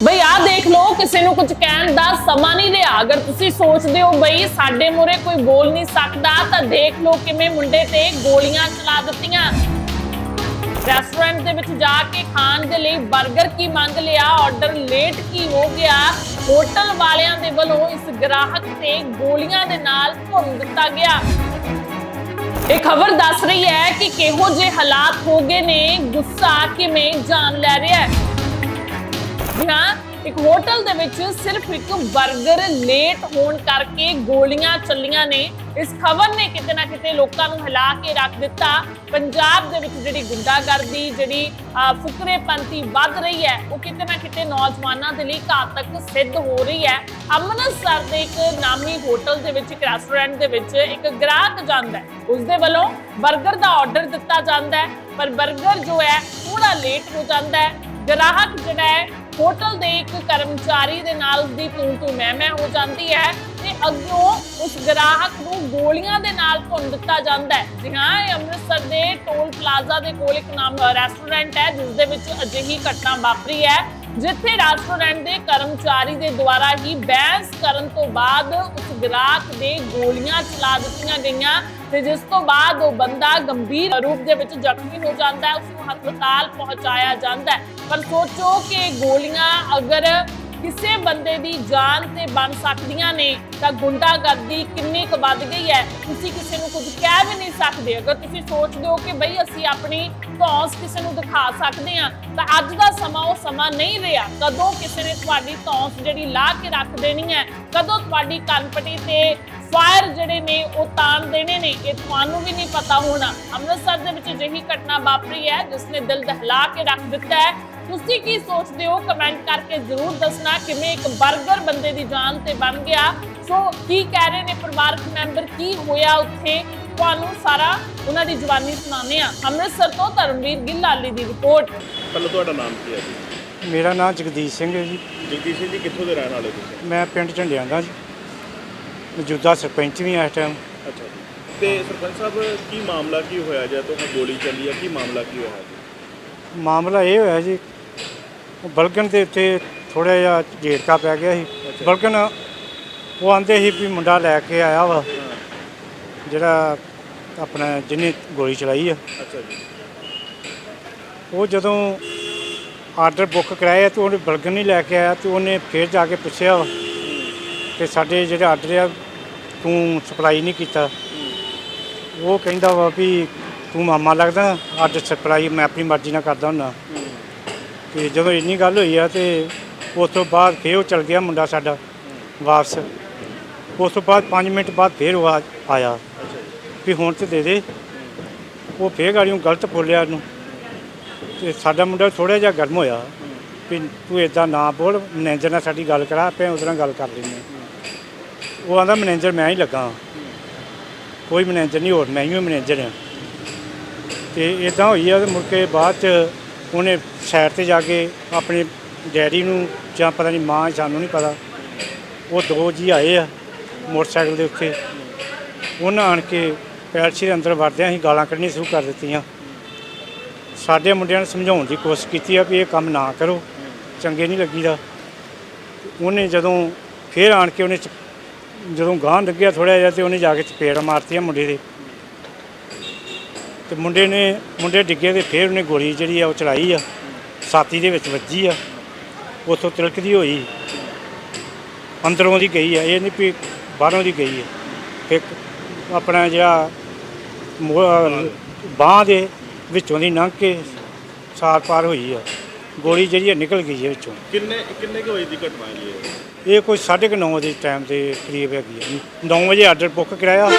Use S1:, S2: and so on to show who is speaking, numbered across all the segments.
S1: ਬਈ ਆ ਦੇਖ ਲਓ, ਕਿਸੇ ਨੂੰ ਕੁਝ ਕਹਿਣ ਦਾ ਸਮਾਂ ਨਹੀਂ ਰਿਹਾ। ਅਗਰ ਤੁਸੀਂ ਸੋਚਦੇ ਹੋ ਬਈ ਸਾਡੇ ਮੂਹਰੇ ਕੋਈ ਬੋਲ ਨਹੀਂ ਸਕਦਾ, ਤਾਂ ਦੇਖ ਲਓ ਕਿਵੇਂ ਮੁੰਡੇ ਤੇ ਗੋਲੀਆਂ ਚਲਾ ਦਿੱਤੀਆਂ। ਰੈਸਟੋਰੈਂਟ ਦੇ ਵਿੱਚ ਜਾ ਕੇ ਖਾਣ ਦੇ ਲਈ 버ਗਰ ਕੀ ਮੰਗ ਲਿਆ ਆਰਡਰ ਲੇਟ ਕੀ ਹੋ ਗਿਆ? ਹੋਟਲ ਵਾਲਿਆਂ ਦੇ ਵੱਲੋਂ ਇਸ ਗ੍ਰਾਹਕ ਤੇ ਗੋਲੀਆਂ ਦੇ ਨਾਲ ਭੁੰਨ ਦਿੱਤਾ ਗਿਆ। ਇਹ ਖਬਰ ਦੱਸ ਰਹੀ ਹੈ ਕਿ ਕਿਹੋ ਜਿਹੇ ਹਾਲਾਤ ਹੋ ਗਏ ਨੇ, ਗੁੱਸਾ ਕਿਵੇਂ ਜਾਨ ਲੈ ਰਿਹਾ ਹੈ? ਜਿਹਾ ਇੱਕ ਹੋਟਲ ਦੇ ਵਿੱਚ ਸਿਰਫ ਇੱਕ 버ਗਰ ਲੇਟ ਹੋਣ ਕਰਕੇ ਗੋਲੀਆਂ ਚੱਲੀਆਂ ਨੇ। ਇਸ ਖਬਰ ਨੇ ਕਿਤੇ ਨਾ ਕਿਤੇ ਲੋਕਾਂ ਨੂੰ ਹਿਲਾ ਕੇ ਰੱਖ ਦਿੱਤਾ। ਪੰਜਾਬ ਦੇ ਵਿੱਚ ਜਿਹੜੀ ਗੁੰਡਾਗਰਦੀ, ਜਿਹੜੀ ਫੁਕਰੇਪੰਤੀ ਵੱਧ ਰਹੀ ਹੈ, ਉਹ ਕਿਤੇ ਨਾ ਕਿਤੇ ਨੌਜਵਾਨਾਂ ਦੇ ਲਈ ਘਾਤਕ ਸਿੱਧ ਹੋ ਰਹੀ ਹੈ। ਅੰਮ੍ਰਿਤਸਰ ਦੇ ਇੱਕ ਨਾਮੀ ਹੋਟਲ ਦੇ ਵਿੱਚ, ਇੱਕ ਰੈਸਟੋਰੈਂਟ ਦੇ ਵਿੱਚ ਇੱਕ ਗ੍ਰਾਹਕ ਜਾਂਦਾ ਹੈ। ਉਸ ਦੇ ਵੱਲੋਂ 버ਗਰ ਦਾ ਆਰਡਰ ਦਿੱਤਾ ਜਾਂਦਾ ਹੈ, ਪਰ 버ਗਰ ਜੋ ਹੈ ਥੋੜਾ ਲੇਟ ਹੋ ਜਾਂਦਾ ਹੈ। ਗ੍ਰਾਹਕ ਜਿਹੜਾ ਹੈ ਹੋਟਲ ਦੇ ਇੱਕ ਕਰਮਚਾਰੀ ਦੇ ਨਾਲ ਦੀ ਤੂੰ ਤੂੰ ਮੈਂ ਮੈਂ ਹੋ ਜਾਂਦੀ ਹੈ ਤੇ ਅੱਗੋਂ ਉਸ ਗ੍ਰਾਹਕ ਨੂੰ ਗੋਲੀਆਂ ਦੇ ਨਾਲ ਭੁੰਨ ਦਿੱਤਾ ਜਾਂਦਾ ਹੈ। ਜੀ ਹਾਂ, ਇਹ ਅੰਮ੍ਰਿਤਸਰ ਦੇ ਟੋਲ ਪਲਾਜ਼ਾ ਦੇ ਕੋਲ ਇੱਕ ਨਾਮ ਰੈਸਟੋਰੈਂਟ ਹੈ, ਜਿਸ ਦੇ ਵਿੱਚ ਅਜਿਹੀ ਘਟਨਾ ਵਾਪਰੀ ਹੈ, ਜਿੱਥੇ ਰੈਸਟੋਰੈਂਟ ਦੇ ਕਰਮਚਾਰੀ ਦੇ ਦੁਆਰਾ ਹੀ ਬਹਿਸ ਕਰਨ ਤੋਂ ਬਾਅਦ ਉਸ ਗ੍ਰਾਹਕ ਦੇ ਗੋਲੀਆਂ ਚਲਾ ਦਿੱਤੀਆਂ ਗਈਆਂ। ਤੇ ਜਿਸ ਤੋਂ ਬਾਅਦ ਉਹ ਬੰਦਾ ਗੰਭੀਰ ਰੂਪ ਦੇ ਵਿੱਚ ਜ਼ਖਮੀ ਹੋ ਜਾਂਦਾ ਹੈ, ਉਸ ਨੂੰ ਹਸਪਤਾਲ ਪਹੁੰਚਾਇਆ ਜਾਂਦਾ ਹੈ। ਪਰ ਸੋਚੋ ਕਿ ਗੋਲੀਆਂ ਅਗਰ ਕਿਸੇ ਬੰਦੇ ਦੀ ਜਾਨ ਤੇ ਬਣ ਸਕਦੀਆਂ ਨੇ, ਤਾਂ ਗੁੰਡਾਗਰਦੀ ਕਿੰਨੀ ਕੁ ਵੱਧ ਗਈ ਹੈ, ਤੁਸੀਂ ਕਿਸੇ ਨੂੰ ਕੁਝ ਕਹਿ ਵੀ ਨਹੀਂ ਸਕਦੇ। ਅਗਰ ਤੁਸੀਂ ਸੋਚਦੇ ਹੋ ਕਿ ਬਈ ਅਸੀਂ ਆਪਣੀ ਧੌਂਸ ਕਿਸੇ ਨੂੰ ਦਿਖਾ ਸਕਦੇ ਹਾਂ, ਤਾਂ ਅੱਜ ਦਾ ਸਮਾਂ ਉਹ ਸਮਾਂ ਨਹੀਂ ਰਿਹਾ। ਕਦੋਂ ਕਿਸੇ ਨੇ ਤੁਹਾਡੀ ਧੌਂਸ ਜਿਹੜੀ ਲਾ ਕੇ ਰੱਖ ਦੇਣੀ ਹੈ, ਕਦੋਂ ਤੁਹਾਡੀ ਕੰਨਪਟੀ ਤੇ ਫਾਇਰ ਜਿਹੜੇ ਨੇ ਉਹ ਤਾਣ ਦੇਣੇ ਨੇ ਇਹ ਤੁਹਾਨੂੰ ਵੀ ਨਹੀਂ ਪਤਾ ਹੋਣਾ। ਅੰਮ੍ਰਿਤਸਰ ਦੇ ਵਿੱਚ ਅਜਿਹੀ ਘਟਨਾ ਵਾਪਰੀ ਹੈ ਜਿਸ ਨੇ ਦਿਲ ਦਹਿਲਾ ਕੇ ਰੱਖ ਦਿੱਤਾ ਹੈ। ਤੁਸੀਂ ਕੀ ਸੋਚਦੇ ਹੋ? ਕਮੈਂਟ ਕਰਕੇ ਜ਼ਰੂਰ ਦੱਸਣਾ ਕਿਵੇਂ ਇੱਕ 버ਗਰ ਬੰਦੇ ਦੀ ਜਾਨ ਤੇ ਬਣ ਗਿਆ। ਸੋ ਕੀ ਕਹਿ ਰਹੇ ਨੇ ਪਰਿਵਾਰਕ ਮੈਂਬਰ? ਕੀ ਹੋਇਆ ਉੱਥੇ? ਤੁਹਾਨੂੰ ਸਾਰਾ ਉਹਨਾਂ ਦੀ ਜਵਾਨੀ ਸੁਣਾਉਂਦੇ ਆ ਅੰਮ੍ਰਿਤਸਰ ਤੋਂ ਧਰਮਵੀਰ ਗਿੱਲਾਲੀ ਦੀ ਰਿਪੋਰਟ।
S2: ਪਹਿਲਾਂ ਤੁਹਾਡਾ ਨਾਮ ਕੀ ਹੈ ਜੀ?
S3: ਮੇਰਾ ਨਾਮ ਜਗਦੀਸ਼ ਸਿੰਘ ਹੈ ਜੀ।
S2: ਜਗਦੀਸ਼ ਸਿੰਘ ਜੀ ਕਿੱਥੋਂ ਦੇ ਰਹਿਣ ਵਾਲੇ ਤੁਸੀਂ?
S3: ਮੈਂ ਪਿੰਡ ਝੰਡਿਆਂ ਦਾ ਜੀ। ਮੌਜੂਦਾ ਸਰਪੰਚ ਵੀ ਹਾਂ ਇਸ ਟਾਈਮ
S2: ਅੱਛਾ ਜੀ। ਤੇ ਸਰਪੰਚ ਸਾਹਿਬ ਕੀ ਮਾਮਲਾ ਕੀ ਹੋਇਆ ਜਦ ਤੋਂ ਗੋਲੀ ਚੱਲੀ ਹੈ ਕੀ ਮਾਮਲਾ ਕੀ ਹੋਇਆ ਜੀ?
S3: ਮਾਮਲਾ ਇਹ ਹੋਇਆ ਜੀ ਉਹ ਬਲਗਨ ਦੇ ਉੱਤੇ ਥੋੜਾ ਜਿਹਾ ਝੇੜਕਾ ਪੈ ਗਿਆ ਸੀ। ਬਲਗਨ ਉਹ ਆਂਦੇ ਸੀ ਵੀ ਮੁੰਡਾ ਲੈ ਕੇ ਆਇਆ ਵਾ ਜਿਹੜਾ ਆਪਣਾ ਜਿਹਨੇ ਗੋਲੀ ਚਲਾਈ ਆ।
S2: ਅੱਛਾ ਜੀ।
S3: ਉਹ ਜਦੋਂ ਆਰਡਰ ਬੁੱਕ ਕਰਾਇਆ ਤੇ ਉਹਨੇ ਬਲਗਨ ਨਹੀਂ ਲੈ ਕੇ ਆਇਆ ਤੇ ਉਹਨੇ ਫੇਰ ਜਾ ਕੇ ਪੁੱਛਿਆ ਕਿ ਸਾਡੇ ਜਿਹੜੇ ਆਰਡਰ ਆ ਤੂੰ ਸਪਲਾਈ ਨਹੀਂ ਕੀਤਾ। ਉਹ ਕਹਿੰਦਾ ਵਾ ਵੀ ਤੂੰ ਮਾਮਾ ਲੱਗਦਾ, ਅੱਜ ਸਪਲਾਈ ਮੈਂ ਆਪਣੀ ਮਰਜ਼ੀ ਨਾਲ ਕਰਦਾ ਹੁੰਦਾ। ਤੇ ਜਦੋਂ ਇੰਨੀ ਗੱਲ ਹੋਈ ਆ ਤੇ ਉਸ ਤੋਂ ਬਾਅਦ ਫੇਰ ਉਹ ਚਲ ਗਿਆ ਮੁੰਡਾ ਸਾਡਾ ਵਾਪਸ। ਉਸ ਤੋਂ ਬਾਅਦ 5 ਮਿੰਟ ਬਾਅਦ ਫੇਰ ਉਹ ਆ- ਆਇਆ। ਵੀ ਹੁਣ ਤੇ ਦੇ ਦੇ। ਉਹ ਫੇਰ ਗਾੜੀਆਂ ਗਲਤ ਬੋਲਿਆ ਉਹਨੂੰ। ਤੇ ਸਾਡਾ ਮੁੰਡਾ ਥੋੜਾ ਜਿਹਾ ਗਰਮ ਹੋਇਆ। ਵੀ ਤੂੰ ਇਦਾਂ ਨਾ ਬੋਲ ਮੈਨੇਜਰ ਨਾਲ ਸਾਡੀ ਗੱਲ ਕਰਾ, ਆਪੇ ਉਹਦੇ ਨਾਲ ਗੱਲ ਕਰ ਲੈਂਦੇ। ਹਾਂ। ਉਹ ਆਂਦਾ ਮੈਨੇਜਰ ਮੈਂ ਹੀ ਲੱਗਾ ਕੋਈ ਮੈਨੇਜਰ ਨਹੀਂ, ਹੋਰ ਮੈਂ ਹੀ ਮੈਨੇਜਰ ਹਾਂ। ਤੇ ਇਦਾਂ ਹੋਈ ਆ ਤੇ ਮੁੜ ਕੇ ਬਾਅਦ ਚ ਉਹਨੇ ਸਾਈਡ ਤੇ ਜਾ ਕੇ ਆਪਣੇ ਡੈਡੀ ਨੂੰ ਜਾਂ ਪਤਾ ਨਹੀਂ ਮਾਂ ਸਾਨੂੰ ਨਹੀਂ ਪਤਾ, ਉਹ ਦੋ ਜੀ ਆਏ ਆ ਮੋਟਰਸਾਈਕਲ ਦੇ ਉੱਤੇ। ਉਹਨਾਂ ਆਣ ਕੇ ਪੈਲਸੀ ਦੇ ਅੰਦਰ ਵੜਦਿਆਂ ਹੀ ਗਾਲਾਂ ਕੱਢਣੀਆਂ ਸ਼ੁਰੂ ਕਰ ਦਿੱਤੀਆਂ। ਸਾਡੇ ਮੁੰਡਿਆਂ ਨੂੰ ਸਮਝਾਉਣ ਦੀ ਕੋਸ਼ਿਸ਼ ਕੀਤੀ ਆ ਵੀ ਇਹ ਕੰਮ ਨਾ ਕਰੋ, ਚੰਗੇ ਨਹੀਂ ਲੱਗੀਦਾ। ਉਹਨੇ ਜਦੋਂ ਫੇਰ ਆਣ ਕੇ ਉਹਨੇ ਜਦੋਂ ਗਾਂ ਲੱਗਿਆ ਥੋੜਾ ਜਿਹਾ ਤੇ ਉਹਨੇ ਜਾ ਕੇ ਚਪੇੜ ਮਾਰਤੀ ਆ ਮੁੰਡੇ ਦੇ। ਤੇ ਮੁੰਡੇ ਨੇ, ਮੁੰਡੇ ਡਿੱਗੇ ਤੇ ਫੇਰ ਉਹਨੇ ਗੋਲੀ ਜਿਹੜੀ ਆ ਉਹ ਚਲਾਈ ਆ। ਛਾਤੀ ਦੇ ਵਿੱਚ ਵੱਜੀ ਆ। ਉੱਥੋਂ ਤਿਲਕਦੀ ਹੋਈ। ਅੰਦਰੋਂ ਦੀ ਗਈ ਆ। ਇਹ ਨਹੀਂ ਵੀ ਬਾਹਰੋਂ ਦੀ ਗਈ ਆ। ਇੱਕ ਆਪਣਾ ਜਿਹੜਾ ਬਾਹ ਦੇ ਵਿੱਚੋਂ ਦੀ ਲੰਘ ਕੇ ਸਾਰ ਪਾਰ ਹੋਈ ਆ। ਗੋਲੀ ਜਿਹੜੀ ਆ ਨਿਕਲ ਗਈ ਹੈ ਵਿੱਚੋਂ।
S2: ਕਿੰਨੇ ਕਿੰਨੇ ਕੁ ਵਜੇ ਦੀ ਘਟਨਾ ਹੈ? ਜੀ ਇਹ?
S3: ਇਹ ਕੋਈ 9:30 ਦੇ ਟਾਈਮ ਦੇ ਕਰੀਬ ਹੈਗੀ ਆ 9 ਵਜੇ ਆਰਡਰ ਬੁੱਕ ਕਰਾਇਆ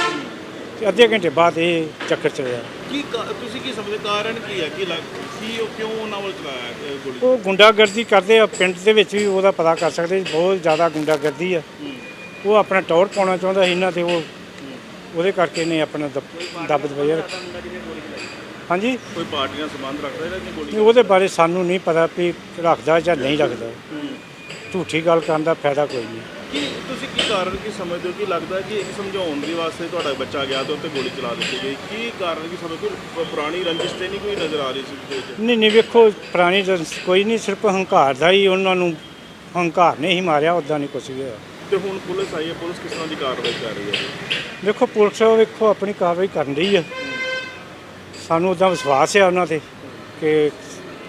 S3: ਤੇ ਅੱਧੇ ਘੰਟੇ ਬਾਅਦ ਇਹ ਚੱਕਰ ਚੱਲਿਆ
S2: ਕੀ ਕਾ- ਤੁਸੀਂ ਕੀ ਸਮਝਦੇ ਕਾਰਨ ਕੀ ਹੈ? ਕੀ ਲੱਗ ਕੀ ਉਹ ਕਿਉਂ ਉਹਨਾਂ ਵੱਲ ਚਲਾਇਆ ਇਹ ਗੋਲੀ?
S3: ਉਹ ਗੁੰਡਾਗਰਦੀ ਕਰਦੇ ਆ ਪਿੰਡ ਦੇ ਵਿੱਚ ਵੀ ਉਹਦਾ ਪਤਾ ਕਰ ਸਕਦੇ ਬਹੁਤ ਜ਼ਿਆਦਾ ਗੁੰਡਾਗਰਦੀ ਆ।
S2: ਹੂੰ।
S3: ਉਹ ਆਪਣਾ ਟੌਰ ਪਾਉਣਾ ਚਾਹੁੰਦਾ ਸੀ ਇਹਨਾਂ ਤੇ ਉਹ ਉਹਦੇ ਕਰਕੇ ਨੇ ਆਪਣਾ ਦਬ- ਦੱਬ ਦਬਾਇਆ। ਹਾਂਜੀ।
S2: ਕੋਈ ਪਾਰਟੀ ਨਾਲ ਸੰਬੰਧ ਰੱਖਦਾ ਜਿਹੜਾ ਨਹੀਂ ਗੋਲੀ
S3: ਨਹੀਂ, ਉਹਦੇ ਬਾਰੇ ਸਾਨੂੰ ਨਹੀਂ ਪਤਾ ਵੀ ਰੱਖਦਾ ਜਾਂ ਨਹੀਂ ਰੱਖਦਾ।
S2: ਹੂੰ।
S3: ਝੂਠੀ ਗੱਲ ਕਰਨ ਦਾ ਫਾਇਦਾ ਕੋਈ ਨਹੀਂ।
S2: ਕੀ ਤੁਸੀਂ ਕੀ ਕਾਰਨ ਕੀ ਸਮਝਦੇ ਹੋ? ਕਿ ਲੱਗਦਾ ਕਿ ਇੱਕ ਸਮਝਾਉਣ ਦੇ ਵਾਸਤੇ ਤੁਹਾਡਾ ਬੱਚਾ ਗਿਆ ਤੇ ਉੱਤੇ ਗੋਲੀ ਚਲਾ ਦਿੱਤੀ ਗਈ? ਕੀ ਕਾਰਨ ਕੀ ਸਮਝਦੇ ਹੋ? ਕੋਈ ਪੁਰਾਣੀ ਰੰਜਿਸ਼ ਤੇ ਨਹੀਂ ਕੋਈ ਨਜ਼ਰ ਆ ਰਹੀ ਸੀ ਉਹਦੇ ਵਿੱਚ
S3: ਨਹੀਂ ਨਹੀਂ ਵੇਖੋ ਪੁਰਾਣੀ ਰੰਸ ਕੋਈ ਨਹੀਂ ਸਿਰਫ ਹੰਕਾਰ ਦਾ ਹੀ ਉਹਨਾਂ ਨੂੰ ਹੰਕਾਰ ਨੇ ਹੀ ਮਾਰਿਆ ਉਦਾਂ ਨਹੀਂ ਕੁਛ ਵੀ ਹੋਇਆ।
S2: ਤੇ ਹੁਣ ਪੁਲਿਸ ਆਈ ਹੈ ਪੁਲਿਸ ਕਿਸ ਤਰ੍ਹਾਂ ਦੀ ਕਾਰਵਾਈ ਕਰ ਰਹੀ ਹੈ?
S3: ਵੇਖੋ ਪੁਲਿਸ ਵੇਖੋ ਆਪਣੀ ਕਾਰਵਾਈ ਕਰਨ ਰਹੀ ਆ। ਸਾਨੂੰ ਉਦਾਂ ਵਿਸ਼ਵਾਸ ਹੈ ਉਹਨਾਂ ਤੇ ਕਿ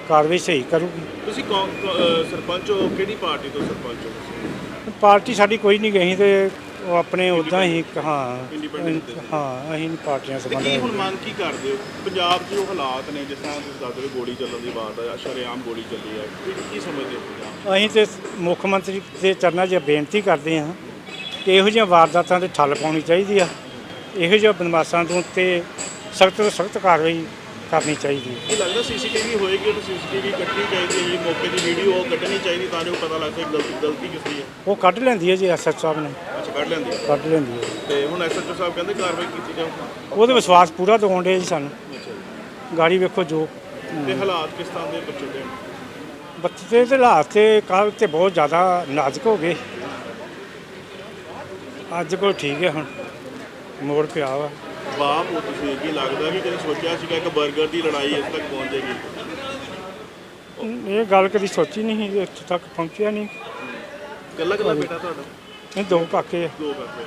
S3: ਕਾਰਵਾਈ ਸਹੀ ਕਰੂਗੀ।
S2: ਤੁਸੀਂ ਕੌਣ ਕੌ- ਅਹ ਸਰਪੰਚ ਹੋ ਕਿਹੜੀ ਪਾਰਟੀ ਤੋਂ ਸਰਪੰਚ ਹੋ ਤੁਸੀਂ?
S3: ਪਾਰਟੀ ਸਾਡੀ ਕੋਈ ਨਹੀਂ ਗਈ ਤੇ ਉਹ ਆਪਣੇ ਉਦਾਂ ਹੀ ਹਾਂ
S2: Independent ਦੇ।
S3: ਹਾਂ ਅਸੀਂ ਨਹੀਂ ਪਾਰਟੀਆਂ
S2: ਤੇ ਕੀ ਹੁਣ
S3: ਸੰਬੰਧ
S2: ਮੰਗ ਕੀ ਕਰਦੇ ਹੋ? ਪੰਜਾਬ 'ਚ ਜੋ ਹਾਲਾਤ ਨੇ ਜਿਸ ਤਰ੍ਹਾਂ ਤੁਸੀਂ ਦੱਸਦੇ ਹੋ ਗੋਲੀ ਚੱਲਣ ਦੀ ਬਾਤ ਹੈ ਸ਼ਰੇਆਮ ਗੋਲੀ ਚੱਲੀ ਹੈ ਕੀ ਕੀ ਸਮਝਦੇ ਹੋ ਪੰਜਾਬ
S3: ਅਸੀਂ ਤੇ ਮੁੱਖ ਮੰਤਰੀ ਦੇ ਚਰਨਾਂ 'ਚ ਬੇਨਤੀ ਕਰਦੇ ਹਾਂ ਕਿ ਇਹੋ ਜਿਹੀਆਂ ਵਾਰਦਾਤਾਂ ਤੇ ਠੱਲ ਪਾਉਣੀ ਚਾਹੀਦੀ ਆ। ਇਹੋ ਜਿਹੇ ਬਦਮਾਸ਼ਾਂ ਤੋਂ ਤੇ ਸਖਤ ਤੋਂ ਸਖਤ ਕਾਰਵਾਈ ਕਰਨੀ ਚਾਹੀਦੀ ਹੈ।
S2: ਕੀ ਲੱਗਦਾ ਸੀਸੀਟੀਵੀ ਹੋਏਗੀ ਉਹ ਸੀਸੀਟੀਵੀ ਕੱਟਣੀ ਚਾਹੀਦੀ ਹੈ ਮੌਕੇ ਦੀ ਵੀਡੀਓ ਉਹ ਕੱਢਣੀ ਚਾਹੀਦੀ ਤਾਂ ਜੋ ਪਤਾ ਲੱਗ ਸਕੇ ਗਲਤੀ ਗਲਤੀ ਕਿਸ ਦੀ ਹੈ।
S3: ਉਹ ਕੱਢ ਲੈਂਦੀ ਹੈ ਜੀ ਐਸਐਚ ਸਾਹਿਬ ਨੇ।
S2: ਅੱਛਾ ਕੱਢ ਲੈਂਦੀ ਹੈ।
S3: ਕੱਢ ਲੈਂਦੀ ਹੈ।
S2: ਤੇ ਹੁਣ ਐਸਐਚਓ ਸਾਹਿਬ ਕਹਿੰਦੇ ਕਾਰਵਾਈ ਕੀਤੀ ਜਾਊ
S3: ਉਹਦੇ ਵਿਸ਼ਵਾਸ ਪੂਰਾ ਦਿਵਾਉਣ ਦੇ ਜੀ ਸਾਨੂੰ। ਗਾੜੀ ਵੇਖੋ ਜੋ।
S2: ਤੇ ਹਾਲਾਤ ਕਿਸ ਤਰ੍ਹਾਂ ਦੇ ਬੱਚੇ ਦੇ?
S3: ਬੱਚੇ ਦੇ ਹਾਲਾਤ ਤੇ ਕੱਲ੍ਹ ਤੇ ਬਹੁਤ ਜ਼ਿਆਦਾ ਨਾਜ਼ੁਕ ਹੋ ਗਏ। ਅੱਜ ਕੋਲ ਠੀਕ ਹੈ ਹੁਣ। ਮੋੜ ਪਿਆ ਵਾ।
S2: ਬਾਪ ਹੋ ਤੁਸੀਂ ਕੀ ਲੱਗਦਾ ਕਿ ਕਦੇ ਸੋਚਿਆ ਸੀਗਾ ਕਿ 버ਗਰ ਦੀ ਲੜਾਈ ਇਸ ਤੱਕ ਪਹੁੰਚ ਜਾਏਗੀ?
S3: ਇਹ ਗੱਲ ਕਦੀ ਸੋਚੀ ਨਹੀਂ ਇੱਥੇ ਤੱਕ ਪਹੁੰਚਿਆ ਨਹੀਂ।
S2: ਕੱਲਾ ਕੱਲਾ ਬੇਟਾ ਤੁਹਾਡਾ?
S3: ਇਹ ਦੋ ਕਾਕੇ ਆ।
S2: ਦੋ ਬੱਚੇ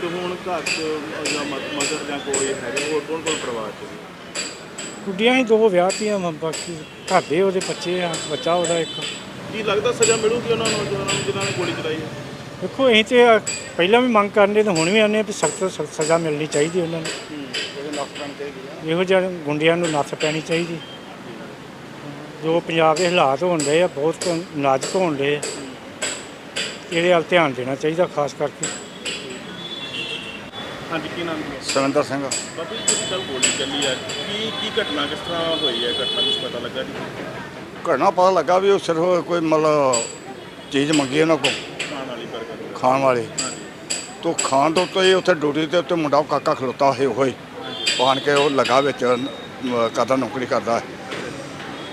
S2: ਤੇ ਹੁਣ ਘਰ 'ਚ ਜਾਂ ਮਦਰ ਜਾਂ ਕੋਈ ਹੈਗੇ ਹੋਰ ਕੌਣ ਕੌਣ ਪਰਿਵਾਰ 'ਚ?
S3: ਗੁੱਡੀਆਂ ਹੀ ਦੋ ਵਿਆਹਤੀਆਂ ਵਾ ਬਾਕੀ ਘਰ ਦੇ ਉਹਦੇ ਬੱਚੇ ਆ ਬੱਚਾ ਉਹਦਾ ਇੱਕ।
S2: ਕੀ ਲੱਗਦਾ ਸਜ਼ਾ ਮਿਲੂਗੀ ਉਹਨਾਂ ਨੌਜਵਾਨਾਂ ਨੂੰ ਜਿਨ੍ਹਾਂ ਨੇ ਗੋਲੀ ਚਲਾਈ ਹੈ?
S3: ਦੇਖੋ ਅਸੀਂ ਤੇ ਪਹਿਲਾਂ ਵੀ ਮੰਗ ਕਰਨੇ ਤੇ ਹੁਣ ਵੀ ਆਨੇ ਵੀ ਸਖਤ ਸਖਤ ਸਜ਼ਾ ਮਿਲਣੀ ਚਾਹੀਦੀ ਉਹਨਾਂ ਨੂੰ। ਇਹੋ ਜਿਹੇ ਗੁੰਡਿਆਂ ਨੂੰ ਨੱਥ ਪੈਣੀ ਚਾਹੀਦੀ। ਜੋ ਪੰਜਾਬ ਦੇ ਹਾਲਾਤ ਹੋਣ ਰਹੇ ਆ ਬਹੁਤ ਨਾਜ਼ੁਕ ਹੋਣ ਰਹੇ ਆ। ਇਹਦੇ ਵੱਲ ਧਿਆਨ ਦੇਣਾ ਚਾਹੀਦਾ ਖਾਸ ਕਰਕੇ।
S2: ਹਾਂਜੀ ਕੀ ਨਾਮ ਹੈ
S4: ਸੁਰਿੰਦਰ ਸਿੰਘ।
S2: ਬਾਬੂ ਜੀ ਤੁਸੀਂ ਕੱਲ ਗੋਲੀ ਚੱਲੀ ਹੈ ਕੀ ਕੀ ਘਟਨਾ ਕਿਸ ਤਰ੍ਹਾਂ ਹੋਈ ਹੈ ਘਟਨਾ ਕੁਝ ਪਤਾ ਲੱਗਾ ਜੀ?
S4: ਘਟਨਾ ਪਤਾ ਲੱਗਾ ਵੀ ਉਹ ਸਿਰਫ ਕੋਈ ਮਤਲਬ ਚੀਜ਼ ਮੰਗੀ ਉਹਨਾਂ ਕੋਲ।
S2: ਖਾਣ ਵਾਲੀ।
S4: ਤੋਂ ਖਾਣ ਤੋਂ ਉੱਤੇ ਉੱਥੇ ਡਿਊਟੀ ਤੇ ਉੱਤੇ ਮੁੰਡਾ ਕਾਕਾ ਖਲੋਤਾ ਹੋਏ ਹੋਏ ਪਾਣ ਕੇ ਉਹ ਲਗਾ ਵਿੱਚ ਕਰਦਾ ਨੌਕਰੀ ਕਰਦਾ।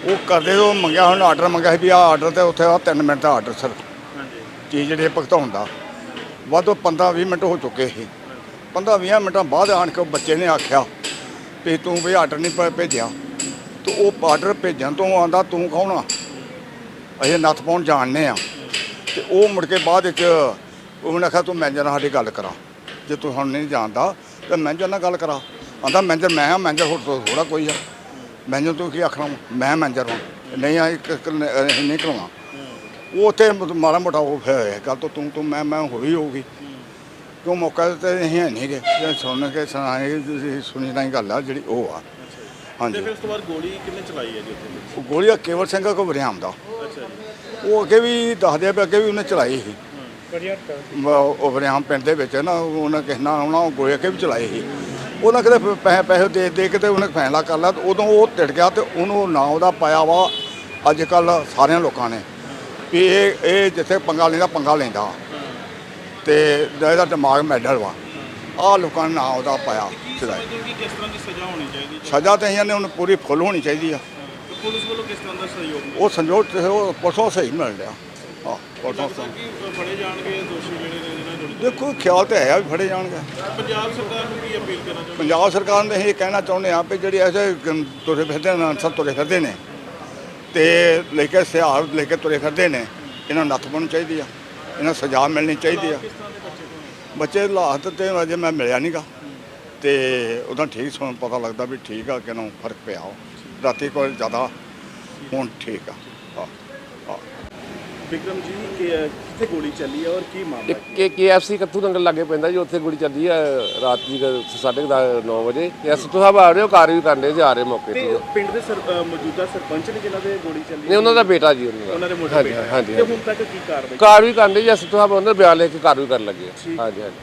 S4: ਉਹ ਕਰਦੇ ਉਹ ਮੰਗਿਆ ਹੁਣ ਆਰਡਰ ਮੰਗਿਆ ਸੀ ਵੀ ਆਹ ਆਰਡਰ ਤੇ ਉੱਥੇ ਆ 3 ਮਿੰਟ ਦਾ ਆਰਡਰ ਸਰ।
S2: ਹਾਂਜੀ।
S4: ਚੀਜ਼ ਜਿਹੜੀ ਭੁਗਤਾਉਣ ਦਾ। ਵੱਧ 15 20 ਮਿੰਟ ਹੋ ਚੁੱਕੇ ਸੀ। 15 20 ਮਿੰਟਾਂ ਬਾਅਦ ਆਣ ਕੇ ਉਹ ਬੱਚੇ ਨੇ ਆਖਿਆ ਵੀ ਤੂੰ ਵੀ ਆਰਡਰ ਨਹੀਂ ਭੇਜਿਆ। ਤੇ ਉਹ ਆਰਡਰ ਭੇਜਣ ਤੋਂ ਆਂਦਾ ਤੂੰ ਕੌਣ ਆ? ਅਸੀਂ ਨੱਥ ਪਾਉਣ ਜਾਣਨੇ ਆ। ਤੇ ਉਹ ਮੁੜ ਕੇ ਬਾਅਦ ਵਿੱਚ ਉਹਨੇ ਆਖਿਆ ਤੂੰ ਮੈਨੇਜਰ ਨਾਲ ਸਾਡੀ ਗੱਲ ਕਰਾ। ਜੇ ਤੂੰ ਹੁਣ ਨਹੀਂ ਜਾਣਦਾ ਤਾਂ ਮੈਨੇਜਰ ਨਾਲ ਗੱਲ ਕਰਾ। ਆਂਦਾ ਮੈਨੇਜਰ ਮੈਂ ਆ ਮੈਨੇਜਰ ਹੋਰ ਤੋਂ ਥੋੜਾ ਕੋਈ ਆ। ਮੈਨੇਜਰ ਤੂੰ ਕੀ ਆਖਣਾ ਮੈਂ ਮੈਨੇਜਰ ਹਾਂ ਨਹੀਂ ਆ ਇੱਕ ਨਹੀਂ ਕਰਾਉਣਾ। ਉਹ ਉੱਥੇ ਮਾੜਾ ਮੋਟਾ ਉਹ ਫਿਰ ਗੱਲ ਤੋਂ ਤੂੰ ਤੂੰ ਮੈਂ ਮੈਂ ਹੋਈ ਹੋਊਗੀ। ਕਿਉਂ ਮੌਕਾ ਤੇ ਹੈ ਨਹੀਂ ਗੇ। ਜੇ ਸੁਣ ਕੇ ਸੁਣਾਏ ਤੁਸੀਂ ਸੁਣੀ ਨਹੀਂ ਗੱਲ ਆ ਜਿਹੜੀ ਉਹ ਆ।
S2: ਤੇ
S4: ਹਾਂਜੀ
S2: ਫਿਰ ਉਸ ਤੋਂ ਬਾਅਦ ਗੋਲੀ ਕਿੰਨੇ ਚਲਾਈ ਹੈ ਜੀ ਉੱਥੇ?
S4: ਉਹ ਗੋਲੀ ਆ ਕੇਵਲ ਸਿੰਘ ਕੋ ਵਰਿਆਮ ਦਾ
S2: ਅੱਛਾ ਜੀ।
S4: ਉਹ ਅੱਗੇ ਵੀ ਦੱਸਦੇ ਆ ਵੀ ਅੱਗੇ ਵੀ ਉਹਨੇ ਚਲਾਈ ਸੀ।
S3: ਬੜੀਆ
S4: ਮ- ਉਹ ਵਰਿਆਮ ਪਿੰਡ ਦੇ ਵਿੱਚ ਨਾ ਉਹਨੇ ਕਿਸੇ ਨਾਲ ਆਉਣਾ ਉਹ ਗੋਲੀ ਅੱਗੇ ਵੀ ਚਲਾਈ ਸੀ। ਉਹਨਾਂ ਕਿਤੇ ਪੈਸੇ ਪੈਸੇ ਦੇ ਦੇ ਕੇ ਤੇ ਉਹਨੇ ਫੈਸਲਾ ਕਰ ਲਿਆ ਤੇ ਉਦੋਂ ਉਹ ਟਿੜ ਗਿਆ ਤੇ ਉਹਨੂੰ ਨਾਂ ਉਹਦਾ ਪਾਇਆ ਵਾ ਅੱਜ ਕੱਲ ਸਾਰਿਆਂ ਲੋਕਾਂ ਨੇ। ਵੀ ਇਹ ਇਹ ਜਿੱਥੇ ਪੰਗਾ ਲੈਂਦਾ ਪੰਗਾ ਲੈਂਦਾ। ਤੇ ਇਹਦਾ ਦਿਮਾਗ ਮੈਡਲ ਵਾ ਆਹ ਲੋਕਾਂ ਨੇ ਨਾਂ ਉਹਦਾ ਪਾਇਆ
S2: ਕਿ ਕਿਸ ਤਰ੍ਹਾਂ ਦੀ ਸਜ਼ਾ ਹੋਣੀ ਚਾਹੀਦੀ? ਹੈ
S4: ਸਜ਼ਾ ਤੇ ਇਹਨਾਂ ਨੇ ਉਹਨੂੰ ਪੂਰੀ ਫੁੱਲ ਹੋਣੀ ਚਾਹੀਦੀ ਆ।
S2: ਪੁਲਿਸ ਵੱਲੋਂ ਕਿਸ ਤਰ੍ਹਾਂ ਦਾ ਸਹਿਯੋਗ?
S4: ਉਹ ਸੰਜੋਗ ਤੇ ਉਹ ਪਰਸੋਂ ਸਹੀ ਮਿਲ ਰਿਹਾ ਹਾਂ ਪਰਸੋਂ
S2: ਲੱਗਦਾ
S4: ਸਹੀ।
S2: ਕਿ ਫੜੇ ਜਾਣਗੇ ਦੋਸ਼ੀ ਜਿਹੜੇ ਨੇ ਜਿਹਨਾਂ ਜੁੜੇ
S4: ਦੇਖੋ ਖਿਆਲ ਤੇ ਹੈ ਵੀ ਫੜੇ ਜਾਣਗੇ।
S2: ਪੰਜਾਬ ਸਰਕਾਰ ਨੂੰ ਕੀ ਅਪੀਲ ਕਰਨਾ ਚਾਹੁੰਦੇ
S4: ਪੰਜਾਬ ਸਰਕਾਰ ਨੇ ਇਹ ਕਹਿਣਾ ਚਾਹੁੰਦੇ ਆ ਵੀ ਜਿਹੜੀ ਐਸੇ ਤੁਰੇ ਫਿਰਦੇ ਨੇ ਅਨਸਰ ਤੁਰੇ ਫਿਰਦੇ ਨੇ। ਤੇ ਲੈ ਕੇ ਸਿਹਾਰ ਲੈ ਕੇ ਤੁਰੇ ਫਿਰਦੇ ਨੇ। ਇਹਨਾਂ ਨੱਥ ਪਾਉਣੀ ਚਾਹੀਦੀ ਆ। ਇਹਨਾਂ ਸਜ਼ਾ ਮਿਲਣੀ ਚਾਹੀਦੀ ਆ।
S2: ਬੱਚੇ ਤੋਂ
S4: ਬੱਚੇ ਹਾਲਾਤ ਤੇ ਅਜੇ ਮੈਂ ਮਿਲਿਆ ਨਹੀਂਗਾ ਤੇ ਉਹਦਾ ਠੀਕ ਸੁਣ ਪਤਾ ਲੱਗਦਾ ਵੀ ਠੀਕ ਆ ਕਿ ਨੂੰ ਫ਼ਰਕ ਪਿਆ। ਰਾਤੀ ਕੋਈ ਜ਼ਿਆਦਾ ਹੁਣ ਠੀਕ ਆ।
S2: ਵਿਕਰਮ ਜੀ ਕਿ ਕਿੱਥੇ ਗੋਲੀ ਚੱਲੀ ਹੈ ਔਰ ਕੀ ਮਾਮਲਾ
S5: ਕੇ ਕੇਐਫਸੀ ਕੱਥੂ ਨੰਗਲ ਲਾਗੇ ਪੈਂਦਾ ਜੀ ਉੱਥੇ ਗੋਲੀ ਚੱਲੀ ਆ ਰਾਤ ਦੀ 9:30 ਵਜੇ। ਤੇ ਐਸਟੋ ਸਾਹਿਬ ਆ ਰਹੇ ਹੋ ਕਾਰ ਵੀ ਕਰਨੇ ਜੀ ਆ ਰਹੇ ਮੌਕੇ
S2: ਤੇ ਪਿੰਡ ਦੇ ਮੌਜੂਦਾ ਸਰਪੰਚ ਨੇ ਜਿਨ੍ਹਾਂ ਦੇ ਗੋਲੀ ਚੱਲੀ
S5: ਨਹੀਂ ਉਹਨਾਂ ਦਾ ਬੇਟਾ ਜੀ ਉਹਨਾਂ ਦਾ। ਹਾਂਜੀ
S2: ਹੈ।
S5: ਹਾਂਜੀ
S2: ਤੇ ਹੁਣ ਤੱਕ ਕੀ ਕਾਰਵਾਈ
S5: ਕਾਰ ਵੀ ਕਰਨੇ ਜੀ ਐਸਟੋ ਸਾਹਿਬ ਉਹਨਾਂ ਬਿਆਨ ਲੈ ਕੇ ਕਾਰ ਵੀ ਕਰਨ ਲੱਗੇ। ਹਾਂਜੀ ਹਾਂਜੀ।